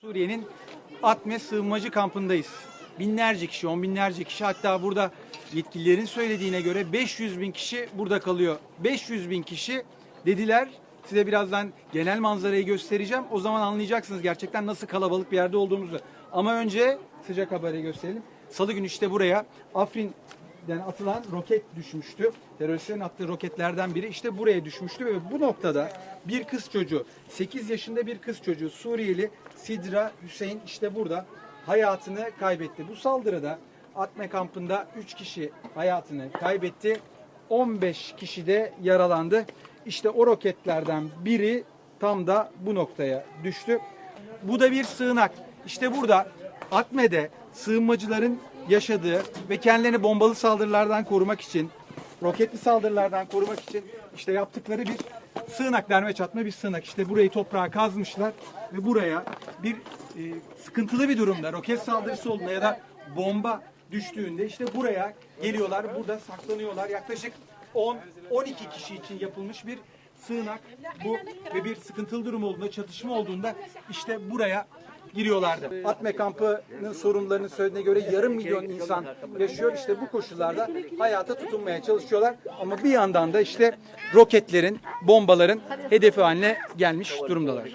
Suriye'nin Atme sığınmacı kampındayız. Binlerce kişi, on binlerce kişi hatta burada yetkililerin söylediğine göre 500 bin kişi burada kalıyor. 500 bin kişi dediler. Size birazdan genel manzarayı göstereceğim. O zaman anlayacaksınız gerçekten nasıl kalabalık bir yerde olduğumuzu. Ama önce sıcak haberi gösterelim. Salı günü işte buraya Afrin'den atılan roket düşmüştü. Teröristlerin attığı roketlerden biri işte buraya düşmüştü ve bu noktada bir kız çocuğu, 8 yaşında bir kız çocuğu Suriyeli Sidra Hüseyin işte burada hayatını kaybetti. Bu saldırıda Atme kampında 3 kişi hayatını kaybetti. 15 kişi de yaralandı. İşte o roketlerden biri tam da bu noktaya düştü. Bu da bir sığınak. İşte burada Atme'de sığınmacıların yaşadığı ve kendilerini bombalı saldırılardan korumak için, roketli saldırılardan korumak için işte yaptıkları bir sığınak, derme çatma bir sığınak. İşte burayı toprağa kazmışlar ve buraya bir e, sıkıntılı bir durumda roket saldırısı olduğunda ya da bomba düştüğünde işte buraya geliyorlar, burada saklanıyorlar. Yaklaşık 10-12 kişi için yapılmış bir sığınak bu ve bir sıkıntılı durum olduğunda, çatışma olduğunda işte buraya giriyorlardı. Atme kampının sorunlarının söylediğine göre yarım milyon insan yaşıyor. İşte bu koşullarda hayata tutunmaya çalışıyorlar. Ama bir yandan da işte roketlerin, bombaların hedefi haline gelmiş durumdalar.